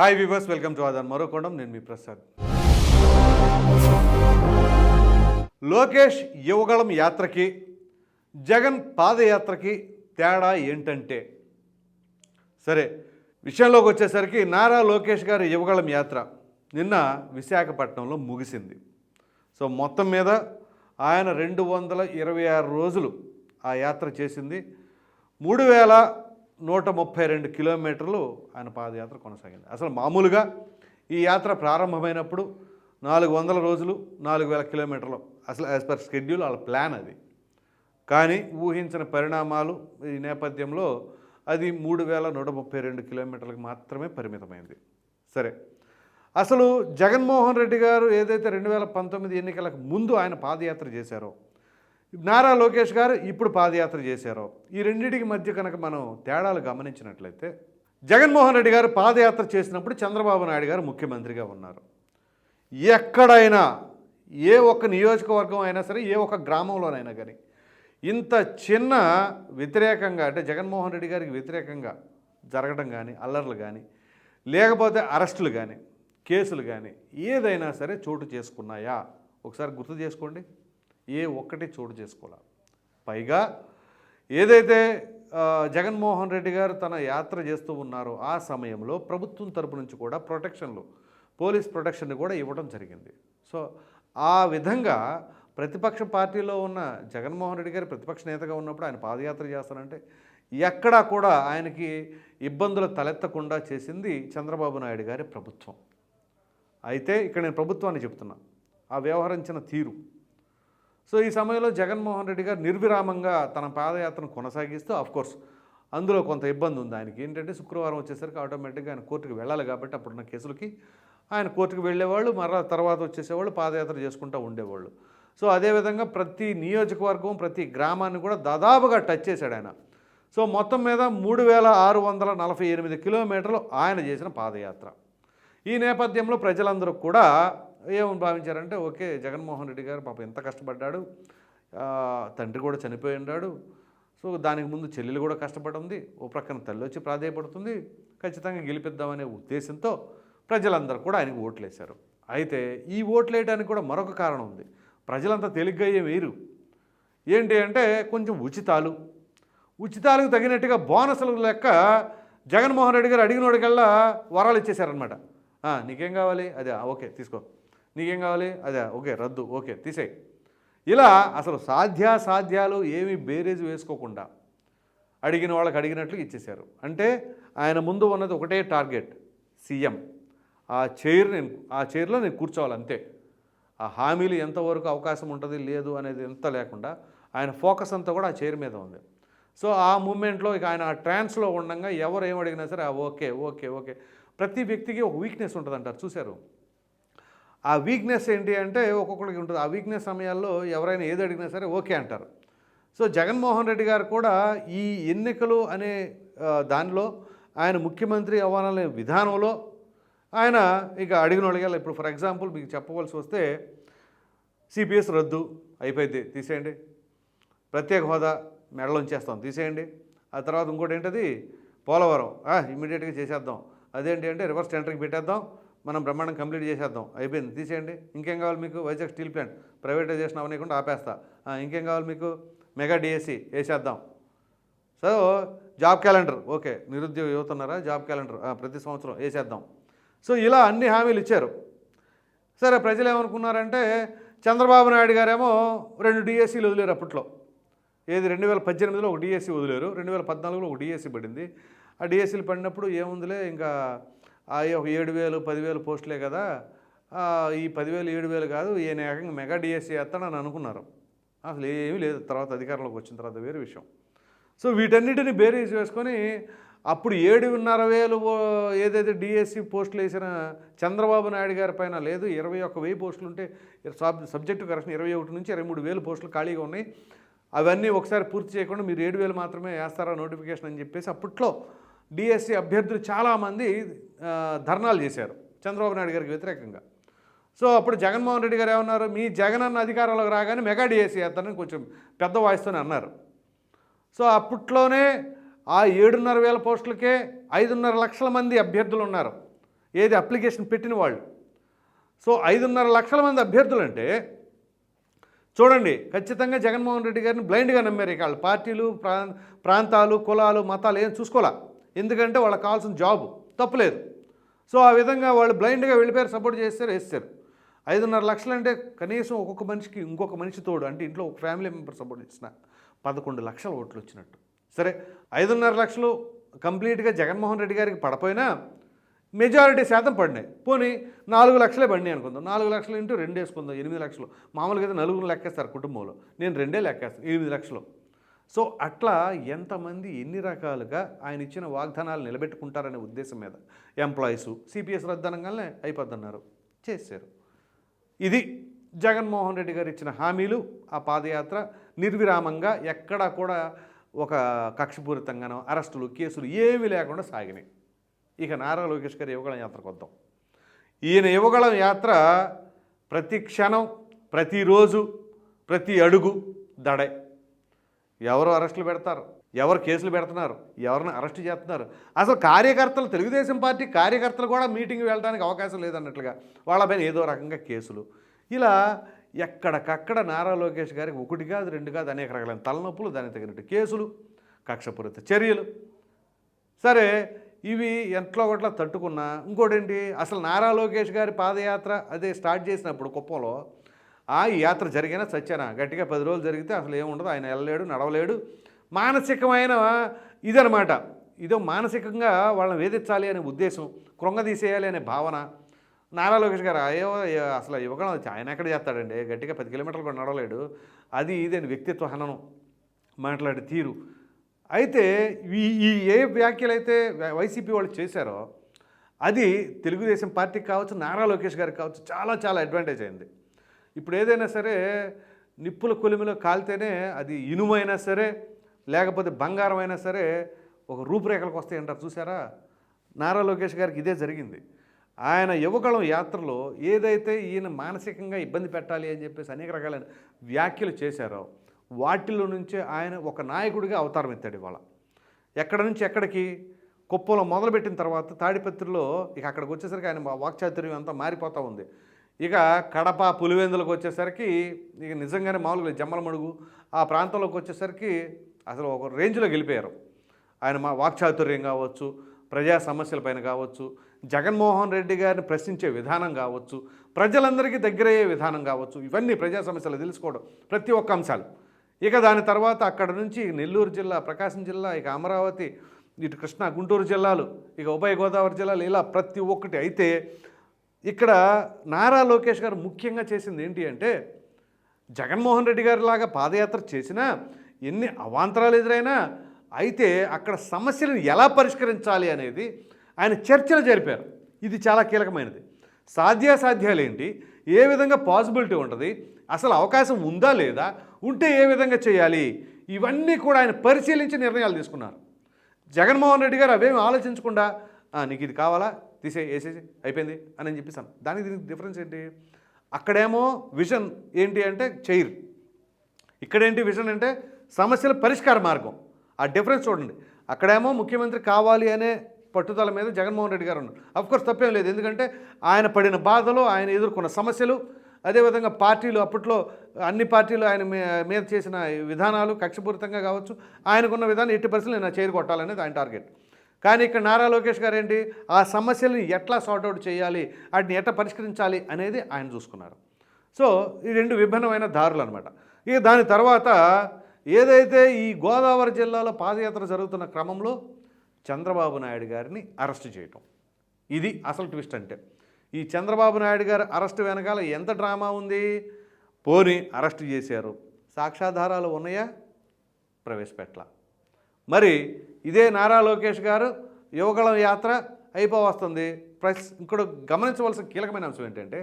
Hi viewers welcome to Aadhan మరో కోణం నేను మీ ప్రసాద్ లోకేష్ యువగళం యాత్రకి జగన్ పాదయాత్రకి తేడా ఏంటంటే సరే విషయంలోకి వచ్చేసరికి నారా లోకేష్ గారి యువగళం యాత్ర నిన్న విశాఖపట్నంలో ముగిసింది సో మొత్తం మీద ఆయన రెండు వందల ఇరవై ఆరు రోజులు ఆ యాత్ర చేసింది మూడు వేల నూట ముప్పై రెండు కిలోమీటర్లు ఆయన పాదయాత్ర కొనసాగింది. అసలు మామూలుగా ఈ యాత్ర ప్రారంభమైనప్పుడు నాలుగు వందల రోజులు నాలుగు వేల కిలోమీటర్లు. అసలు యాజ్ పర్ షెడ్యూల్ వాళ్ళ ప్లాన్ అది. కానీ ఊహించిన పరిణామాలు ఈ నేపథ్యంలో అది మూడు వేల నూట ముప్పై రెండు కిలోమీటర్లకు మాత్రమే పరిమితమైంది. సరే. అసలు జగన్మోహన్ రెడ్డి గారు ఏదైతే రెండు వేల పంతొమ్మిది ఎన్నికలకు ముందు ఆయన పాదయాత్ర చేశారో నారా లోకేష్ గారు ఇప్పుడు పాదయాత్ర చేశారు. ఈ రెండింటికి మధ్య కనుక మనం తేడాలు గమనించినట్లయితే జగన్మోహన్ రెడ్డి గారు పాదయాత్ర చేసినప్పుడు చంద్రబాబు నాయుడు గారు ముఖ్యమంత్రిగా ఉన్నారు. ఎక్కడైనా ఏ ఒక్క నియోజకవర్గం అయినా సరే ఏ ఒక్క గ్రామంలోనైనా కానీ ఇంత చిన్న వ్యతిరేకంగా అంటే జగన్మోహన్ రెడ్డి గారికి వ్యతిరేకంగా జరగడం కానీ అల్లర్లు కానీ లేకపోతే అరెస్టులు కానీ కేసులు కానీ ఏదైనా సరే చోటు చేసుకున్నాయా? ఒకసారి గుర్తు చేసుకోండి. ఏ ఒక్కటి చోటు చేసుకోవాలి? పైగా ఏదైతే జగన్మోహన్ రెడ్డి గారు తన యాత్ర చేస్తూ ఉన్నారో ఆ సమయంలో ప్రభుత్వం తరపు నుంచి కూడా ప్రొటెక్షన్లు పోలీస్ ప్రొటెక్షన్ కూడా ఇవ్వడం జరిగింది. సో ఆ విధంగా ప్రతిపక్ష పార్టీలో ఉన్న జగన్మోహన్ రెడ్డి గారు ప్రతిపక్ష నేతగా ఉన్నప్పుడు ఆయన పాదయాత్ర చేస్తారంటే ఎక్కడా కూడా ఆయనకి ఇబ్బందులు తలెత్తకుండా చేసింది చంద్రబాబు నాయుడు గారి ప్రభుత్వం. అయితే ఇక్కడ నేను ప్రభుత్వాన్ని చెప్తున్నా. ఆ వ్యవహరించిన తీరు. సో ఈ సమయంలో జగన్మోహన్ రెడ్డి గారు నిర్విరామంగా తన పాదయాత్రను కొనసాగిస్తూ అఫ్కోర్స్ అందులో కొంత ఇబ్బంది ఉంది ఆయనకి. ఏంటంటే శుక్రవారం వచ్చేసరికి ఆటోమేటిక్గా ఆయన కోర్టుకు వెళ్ళాలి కాబట్టి అప్పుడున్న కేసులకి ఆయన కోర్టుకు వెళ్ళేవాళ్ళు మరలా తర్వాత వచ్చేసేవాళ్ళు పాదయాత్ర చేసుకుంటూ ఉండేవాళ్ళు. సో అదేవిధంగా ప్రతి నియోజకవర్గం ప్రతి గ్రామాన్ని కూడా దాదాపుగా టచ్ చేశాడు ఆయన. సో మొత్తం మీద మూడు వేల ఆరు వందల నలభై ఎనిమిది కిలోమీటర్లు ఆయన చేసిన పాదయాత్ర. ఈ నేపథ్యంలో ప్రజలందరూ కూడా ఏమని భావించారంటే ఓకే జగన్మోహన్ రెడ్డి గారు పాప ఎంత కష్టపడ్డాడు తండ్రి కూడా చనిపోయి ఉన్నాడు సో దానికి ముందు చెల్లెలు కూడా కష్టపడింది ఓ ప్రక్కన తల్లి వచ్చి ప్రాధాయపడుతుంది ఖచ్చితంగా గెలిపిద్దామనే ఉద్దేశంతో ప్రజలందరూ కూడా ఆయనకు ఓట్లేశారు. అయితే ఈ ఓట్లు వేయడానికి కూడా మరొక కారణం ఉంది. ప్రజలంతా తేలిగ్గా ఏం వేయరు. ఏంటి అంటే కొంచెం ఉచితాలు. ఉచితాలకు తగినట్టుగా బోనసులు లెక్క జగన్మోహన్ రెడ్డి గారు అడిగినోడికల్లా వరాలు ఇచ్చేశారనమాట నీకేం కావాలి? అదే ఓకే తీసుకో. నీకేం కావాలి? అదే ఓకే రద్దు ఓకే తీసేయి. ఇలా అసలు సాధ్యాసాధ్యాలు ఏమీ బేరేజ్ వేసుకోకుండా అడిగిన వాళ్ళకి అడిగినట్లు ఇచ్చేశారు. అంటే ఆయన ముందు ఉన్నది ఒకటే టార్గెట్ సీఎం. ఆ చైర్ నేను ఆ చైర్లో నేను కూర్చోవాలి అంతే. ఆ హామీలు ఎంతవరకు అవకాశం ఉంటుంది లేదు అనేది ఎంత లేకుండా ఆయన ఫోకస్ అంతా కూడా ఆ చైర్ మీద ఉంది. సో ఆ మూమెంట్లో ఇక ఆయన ఆ ట్రాన్స్లో ఉండగా ఎవరు ఏం అడిగినా సరే ఓకే ఓకే ఓకే. ప్రతి వ్యక్తికి ఒక వీక్నెస్ ఉంటుంది అంటారు చూశారు? ఆ వీక్నెస్ ఏంటి అంటే ఒక్కొక్కరికి ఉంటుంది. ఆ వీక్నెస్ సమయాల్లో ఎవరైనా ఏది అడిగినా సరే ఓకే అంటారు. సో జగన్మోహన్ రెడ్డి గారు కూడా ఈ ఎన్నికలు అనే దానిలో ఆయన ముఖ్యమంత్రి అవ్వాలనే విధానంలో ఆయన ఇక అడిగిన అడిగాలి ఇప్పుడు ఫర్ ఎగ్జాంపుల్ మీకు చెప్పవలసి వస్తే సిపిఎస్ రద్దు అయిపోయింది. తీసేయండి. ప్రత్యేక హోదా మెడలోంచేస్తాం తీసేయండి. ఆ తర్వాత ఇంకోటి ఏంటది? పోలవరం. ఇమ్మీడియట్గా చేసేద్దాం. అదేంటి అంటే రివర్స్ టెండరింగ్ పెట్టేద్దాం. మనం బ్రహ్మాండం కంప్లీట్ చేసేద్దాం. అయిపోయింది. తీసేయండి. ఇంకేం కావాలి మీకు? Vizag steel plant. ప్రైవేటైజేషన్ అవనీయకుండా ఆపేస్తా. ఇంకేం కావాలి మీకు? మెగా డిఎస్సి వేసేద్దాం. So job calendar. ఓకే. నిరుద్యోగ యువత ఉన్నారా జాబ్ క్యాలెండర్. ప్రతి సంవత్సరం వేసేద్దాం. సో ఇలా అన్ని హామీలు ఇచ్చారు. సరే ప్రజలు ఏమనుకున్నారంటే చంద్రబాబు నాయుడు గారేమో రెండు డిఎస్సీలు వదిలేరు అప్పట్లో. ఏది రెండు వేల పద్దెనిమిదిలో ఒక డిఎస్సీ వదిలేరు. రెండు వేల పద్నాలుగులో ఒక డిఎస్సీ పడింది. ఆ డిఎస్సీలు పడినప్పుడు ఏముందిలే? ఇంకా ఒక ఏడు వేలు పదివేలు పోస్టులే కదా. ఈ పదివేలు ఏడు వేలు కాదు ఈయన ఏకంగా మెగా డిఎస్సీ వేస్తాడని అనుకున్నారు. అసలు ఏమీ లేదు. తర్వాత అధికారంలోకి వచ్చిన తర్వాత వేరే విషయం. సో వీటన్నిటిని బేరీజ్ వేసుకొని అప్పుడు ఏడున్నర వేలు ఓ- ఏదైతే డిఎస్సి పోస్టులు వేసిన చంద్రబాబు నాయుడు గారి పైన లేదు. ఇరవై ఒక్క వెయ్యి పోస్టులు ఉంటే సబ్ సబ్జెక్టు కరెక్షన్ ఇరవై ఒకటి నుంచి ఇరవై మూడు వేలు పోస్టులు ఖాళీగా ఉన్నాయి. అవన్నీ ఒకసారి పూర్తి చేయకుండా మీరు ఏడు వేలు మాత్రమే వేస్తారా నోటిఫికేషన్ అని చెప్పేసి అప్పట్లో డిఎస్సి అభ్యర్థులు చాలామంది ధర్నాలు చేశారు చంద్రబాబు నాయుడు గారికి వ్యతిరేకంగా. సో అప్పుడు జగన్మోహన్ రెడ్డి గారు ఏమన్నారు? మీ జగన్ అన్న అధికారంలోకి రాగానే మెగా డిఎస్సి వేస్తానని కొంచెం పెద్ద వాయిస్తోనే అన్నారు. సో అప్పట్లోనే ఆ ఏడున్నర వేల పోస్టులకే ఐదున్నర లక్షల మంది అభ్యర్థులు ఉన్నారు. ఏది అప్లికేషన్ పెట్టిన వాళ్ళు. సో ఐదున్నర లక్షల మంది అభ్యర్థులు అంటే చూడండి ఖచ్చితంగా జగన్మోహన్ రెడ్డి గారిని బ్లైండ్గా నమ్మారు ఇక వాళ్ళ. పార్టీలు ప్రా ప్రాంతాలు కులాలు మతాలు ఏం చూసుకోలే. ఎందుకంటే వాళ్ళకి కావాల్సిన జాబ్. తప్పులేదు. సో ఆ విధంగా వాళ్ళు బ్లైండ్గా వెళ్ళిపోయారు సపోర్ట్ చేస్తారు వేస్తారు ఐదున్నర లక్షలు అంటే కనీసం ఒక్కొక్క మనిషికి ఇంకొక మనిషి తోడు. అంటే ఇంట్లో ఒక ఫ్యామిలీ మెంబర్ సపోర్ట్ చేసిన పదకొండు లక్షల ఓట్లు వచ్చినట్టు. సరే ఐదున్నర లక్షలు కంప్లీట్గా జగన్మోహన్ రెడ్డి గారికి పడపోయినా మెజారిటీ శాతం పడినాయి. పోనీ నాలుగు లక్షలే పడినాయి అనుకుందాం. నాలుగు లక్షలు ఇంటూ రెండు వేసుకుందాం ఎనిమిది లక్షలు. మామూలుగా అయితే నలుగురు లెక్కేస్తారు కుటుంబంలో. నేను రెండే లెక్కేస్తాను ఎనిమిది లక్షలు. సో అట్లా ఎంతమంది ఎన్ని రకాలుగా ఆయన ఇచ్చిన వాగ్దానాలు నిలబెట్టుకుంటారనే ఉద్దేశం మీద ఎంప్లాయీస్ సిపిఎస్ రద్దనంగానే అయిపోద్దన్నారు. చేశారు. ఇది జగన్మోహన్ రెడ్డి గారు ఇచ్చిన హామీలు. ఆ పాదయాత్ర నిర్విరామంగా ఎక్కడా కూడా ఒక కక్షపూరితంగానో అరెస్టులు కేసులు ఏమీ లేకుండా సాగినాయి. ఇక నారా లోకేష్ గారి యువగళం యాత్రకు వద్దాం. ఈయన యువగళం యాత్ర ప్రతి క్షణం ప్రతిరోజు ప్రతి అడుగు దడే. ఎవరు అరెస్టులు పెడతారు? ఎవరు కేసులు పెడుతున్నారు? ఎవరిని అరెస్ట్ చేస్తున్నారు? అసలు కార్యకర్తలు తెలుగుదేశం పార్టీ కార్యకర్తలు కూడా మీటింగ్ వెళ్ళడానికి అవకాశం లేదన్నట్లుగా వాళ్ళపైన ఏదో రకంగా కేసులు. ఇలా ఎక్కడికక్కడ నారా లోకేష్ గారికి ఒకటి కాదు రెండు కాదు అనేక రకాలైన తలనొప్పులు దానికి తగినట్టు కేసులు కక్షపూరిత చర్యలు. సరే ఇవి ఎంట్లో ఒకట్లా తట్టుకున్నా ఇంకోటేంటి? అసలు నారా లోకేష్ గారి పాదయాత్ర అదే స్టార్ట్ చేసినప్పుడు కుప్పంలో ఆ యాత్ర జరిగినా సత్యన గట్టిగా పది రోజులు జరిగితే అసలు ఏముండదు. ఆయన వెళ్ళలేడు నడవలేడు. మానసికమైన ఇదనమాట ఇదో మానసికంగా వాళ్ళని వేధించాలి అనే ఉద్దేశం కృంగదీసేయాలి అనే భావన. నారా లోకేష్ గారు అయ్యో అసలు యువకుడు ఆయన ఎక్కడ చేస్తాడండి? గట్టిగా పది కిలోమీటర్లు కూడా నడవలేడు. అది ఇదేని వ్యక్తిత్వ హననం? మాట్లాడే తీరు. అయితే ఈ ఈ ఏ వ్యాఖ్యలు అయితే వైసీపీ వాళ్ళు చేశారో అది తెలుగుదేశం పార్టీకి కావచ్చు నారా లోకేష్ గారికి కావచ్చు చాలా చాలా అడ్వాంటేజ్ అయింది. ఇప్పుడు ఏదైనా సరే నిప్పుల కొలిమిలో కాలితేనే అది ఇనుమైనా సరే లేకపోతే బంగారం అయినా సరే ఒక రూపురేఖలకు వస్తాయంటారు. చూసారా నారా లోకేష్ గారికి ఇదే జరిగింది. ఆయన యువకళం యాత్రలో ఏదైతే ఈయన మానసికంగా ఇబ్బంది పెట్టాలి అని చెప్పేసి అనేక రకాలైన వ్యాఖ్యలు చేశారో వాటిలో నుంచే ఆయన ఒక నాయకుడిగా అవతారం ఎత్తాడు ఇవాళ. ఎక్కడ నుంచి ఎక్కడికి? కుప్పంలో మొదలుపెట్టిన తర్వాత తాడిపత్రిలో ఇక అక్కడికి వచ్చేసరికి ఆయన వాక్చాతుర్యం అంతా మారిపోతూ ఉంది. ఇక కడప పులివెందులకు వచ్చేసరికి ఇక నిజంగానే మామూలుగా జమ్మలమడుగు ఆ ప్రాంతంలోకి వచ్చేసరికి అసలు ఒక రేంజ్లో గెలిపారు. ఆయన మా వాక్చాతుర్యం కావచ్చు ప్రజా సమస్యలపైన కావచ్చు జగన్మోహన్ రెడ్డి గారిని ప్రశ్నించే విధానం కావచ్చు ప్రజలందరికీ దగ్గరయ్యే విధానం కావచ్చు ఇవన్నీ ప్రజా సమస్యలు తెలుసుకోవడం ప్రతి ఒక్క అంశాలు. ఇక దాని తర్వాత అక్కడ నుంచి నెల్లూరు జిల్లా ప్రకాశం జిల్లా ఇక అమరావతి ఇటు కృష్ణా గుంటూరు జిల్లాలు ఇక ఉభయ గోదావరి జిల్లాలు ఇలా ప్రతి ఒక్కటి అయితే ఇక్కడ నారా లోకేష్ గారు ముఖ్యంగా చేసింది ఏంటి అంటే జగన్మోహన్ రెడ్డి గారి లాగా పాదయాత్ర చేసినా ఎన్ని అవాంతరాలు ఎదురైనా అయితే అక్కడ సమస్యలను ఎలా పరిష్కరించాలి అనేది ఆయన చర్చలు జరిపారు. ఇది చాలా కీలకమైనది. సాధ్యాసాధ్యాలు ఏంటి ఏ విధంగా పాసిబిలిటీ ఉంటుంది? అసలు అవకాశం ఉందా లేదా? ఉంటే ఏ విధంగా చేయాలి? ఇవన్నీ కూడా ఆయన పరిశీలించి నిర్ణయాలు తీసుకున్నారు. జగన్మోహన్ రెడ్డి గారు అవేమి ఆలోచించకుండా నీకు ఇది కావాలా? తీసే వేసేసి అయిపోయింది అని చెప్పిస్తాను దానికి దీనికి డిఫరెన్స్ ఏంటి? అక్కడేమో విజన్ ఏంటి అంటే చైర్ ఇక్కడేంటి విజన్ అంటే సమస్యల పరిష్కార మార్గం. ఆ డిఫరెన్స్ చూడండి. అక్కడేమో ముఖ్యమంత్రి కావాలి అనే పట్టుదల మీద జగన్మోహన్ రెడ్డి గారు ఉన్నారు. అఫ్కోర్స్ తప్పేం లేదు. ఎందుకంటే ఆయన పడిన బాధలు ఆయన ఎదుర్కొన్న సమస్యలు అదేవిధంగా పార్టీలు అప్పట్లో అన్ని పార్టీలు ఆయన మీద చేసిన విధానాలు కక్షపూరితంగా కావచ్చు. ఆయనకున్న విధానం ఎట్టి పరిస్థితులు నేను చేరు కొట్టాలనేది ఆయన టార్గెట్ కానీ ఇక్కడ నారా లోకేష్ గారు ఏంటి ఆ సమస్యలను ఎట్లా సార్ట్అవుట్ చేయాలి? వాటిని ఎట్లా పరిష్కరించాలి అనేది ఆయన చూసుకున్నారు. సో ఈ రెండు విభిన్నమైన దారులు అనమాట ఇక దాని తర్వాత ఏదైతే ఈ గోదావరి జిల్లాలో పాదయాత్ర జరుగుతున్న క్రమంలో చంద్రబాబు నాయుడు గారిని అరెస్ట్ చేయటం. ఇది అసలు ట్విస్ట్ అంటే. ఈ చంద్రబాబు నాయుడు గారి అరెస్ట్ వెనకాల ఎంత డ్రామా ఉంది? పోని అరెస్ట్ చేశారు. సాక్ష్యాధారాలు ఉన్నాయా? ప్రవేశపెట్ల మరి ఇదే నారా లోకేష్ గారు యువగళం యాత్ర అయిపోవస్తుంది. ప్లస్ ఇంకోటి గమనించవలసిన కీలకమైన అంశం ఏంటంటే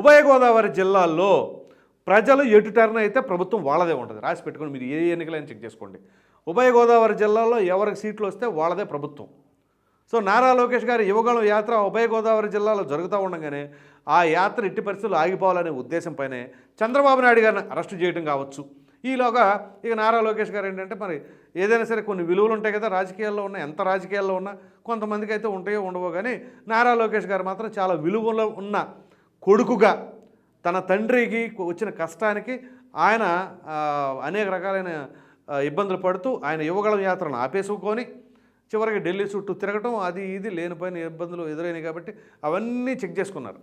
ఉభయ గోదావరి జిల్లాల్లో ప్రజలు ఎటు టర్న్ అయితే ప్రభుత్వం వాళ్ళదే ఉంటుంది. రాసి పెట్టుకొని మీరు ఏ ఎన్నికలైనా చెక్ చేసుకోండి. ఉభయ గోదావరి జిల్లాలో ఎవరికి సీట్లు వస్తే వాళ్ళదే ప్రభుత్వం. సో నారా లోకేష్ గారి యువగళం యాత్ర ఉభయ గోదావరి జిల్లాలో జరుగుతూ ఉండగానే ఆ యాత్ర ఎట్టి పరిస్థితులు ఆగిపోవాలనే ఉద్దేశంపైనే చంద్రబాబు నాయుడు గారిని అరెస్టు చేయడం కావచ్చు. ఈలోగా ఇక నారా లోకేష్ గారు ఏంటంటే మరి ఏదైనా సరే కొన్ని విలువలు ఉంటాయి కదా రాజకీయాల్లో ఉన్న ఎంత రాజకీయాల్లో ఉన్నా కొంతమందికి అయితే ఉంటాయో ఉండవో కానీ నారా లోకేష్ గారు మాత్రం చాలా విలువలో ఉన్న కొడుకుగా తన తండ్రికి వచ్చిన కష్టానికి ఆయన అనేక రకాలైన ఇబ్బందులు పడుతూ ఆయన యువగళం యాత్రను ఆపేసుకొని చివరికి ఢిల్లీ చుట్టూ తిరగటం అది ఇది లేనిపోయిన ఇబ్బందులు ఎదురైనాయి కాబట్టి అవన్నీ చెక్ చేసుకున్నారు.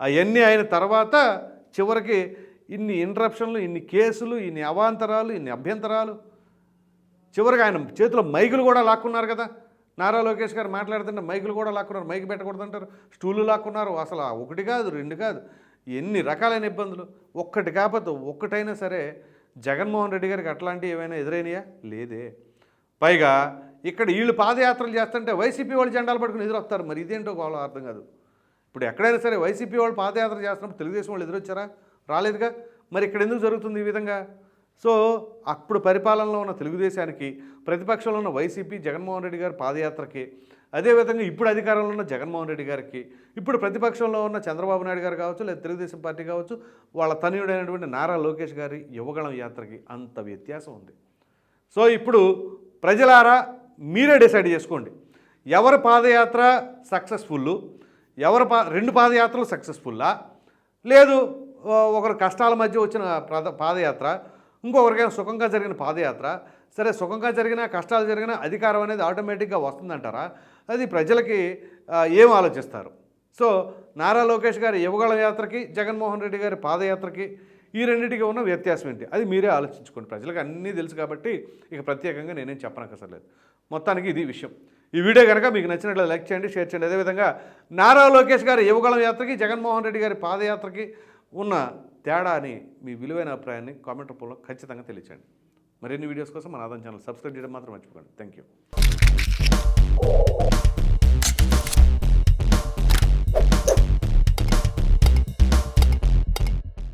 అవన్నీ అయిన తర్వాత చివరికి ఇన్ని ఇంటరప్షన్లు ఇన్ని కేసులు ఇన్ని అవాంతరాలు ఇన్ని అభ్యంతరాలు. చివరికి ఆయన చేతిలో మైకులు కూడా లాక్కున్నారు కదా. నారా లోకేష్ గారు మాట్లాడుతుంటే మైకులు కూడా లాక్కున్నారు మైక్ పెట్టకూడదంటారు. స్టూలు లాక్కున్నారు అసలు ఒకటి కాదు రెండు కాదు. ఎన్ని రకాలైన ఇబ్బందులు. ఒక్కటి కాకపోతే ఒక్కటైనా సరే జగన్మోహన్ రెడ్డి గారికి అట్లాంటివి ఏమైనా ఎదురైనాయా? లేదే. పైగా ఇక్కడ వీళ్ళు పాదయాత్రలు చేస్తుంటే వైసీపీ వాళ్ళు జెండాలు పట్టుకుని ఎదురొస్తారు. మరి ఇదేంటో గోళం అర్థం కాదు. ఇప్పుడు ఎక్కడైనా సరే వైసీపీ వాళ్ళు పాదయాత్ర చేస్తున్నప్పుడు తెలుగుదేశం వాళ్ళు ఎదురొచ్చారా? రాలేదుగా? మరి ఇక్కడ ఎందుకు జరుగుతుంది ఈ విధంగా? సో అప్పుడు పరిపాలనలో ఉన్న తెలుగుదేశానికి ప్రతిపక్షంలో ఉన్న వైసీపీ జగన్మోహన్ రెడ్డి గారి పాదయాత్రకి అదేవిధంగా ఇప్పుడు అధికారంలో ఉన్న జగన్మోహన్ రెడ్డి గారికి ఇప్పుడు ప్రతిపక్షంలో ఉన్న చంద్రబాబు నాయుడు గారు కావచ్చు లేదా తెలుగుదేశం పార్టీ కావచ్చు వాళ్ళ తనయుడైనటువంటి నారా లోకేష్ గారి యువగళం యాత్రకి అంత వ్యత్యాసం ఉంది. సో ఇప్పుడు ప్రజలారా మీరే డిసైడ్ చేసుకోండి. ఎవరి పాదయాత్ర సక్సెస్ఫుల్ ఎవరి పా రెండు పాదయాత్రలు సక్సెస్ఫుల్లా? లేదు ఒకరు కష్టాల మధ్య వచ్చిన పాద పాదయాత్ర ఇంకొకరికైనా సుఖంగా జరిగిన పాదయాత్ర. సరే సుఖంగా జరిగిన కష్టాలు జరిగిన అధికారం అనేది ఆటోమేటిక్గా వస్తుందంటారా? అది ప్రజలకి ఏం ఆలోచిస్తారు? సో నారా లోకేష్ గారి యువగళ యాత్రకి జగన్మోహన్ రెడ్డి గారి పాదయాత్రకి ఈ రెండింటికి ఉన్న వ్యత్యాసం ఏంటి? అది మీరే ఆలోచించుకోండి. ప్రజలకు అన్నీ తెలుసు కాబట్టి ఇక ప్రత్యేకంగా నేనేం చెప్పనక్కర్లేదు. మొత్తానికి ఇది విషయం. ఈ వీడియో కనుక మీకు నచ్చినట్లు లైక్ చేయండి షేర్ చేయండి. అదేవిధంగా నారా లోకేష్ గారి యువగళం యాత్రకి జగన్మోహన్ రెడ్డి గారి పాదయాత్రకి ఉన్న తేడా అని మీ విలువైన అభిప్రాయాన్ని కామెంట్ రూపంలో ఖచ్చితంగా తెలియచేయండి. మరిన్ని వీడియోస్ కోసం మన ఆదాయం ఛానల్ సబ్స్క్రైబ్ చేయడం మాత్రం మర్చిపోకండి. Thank you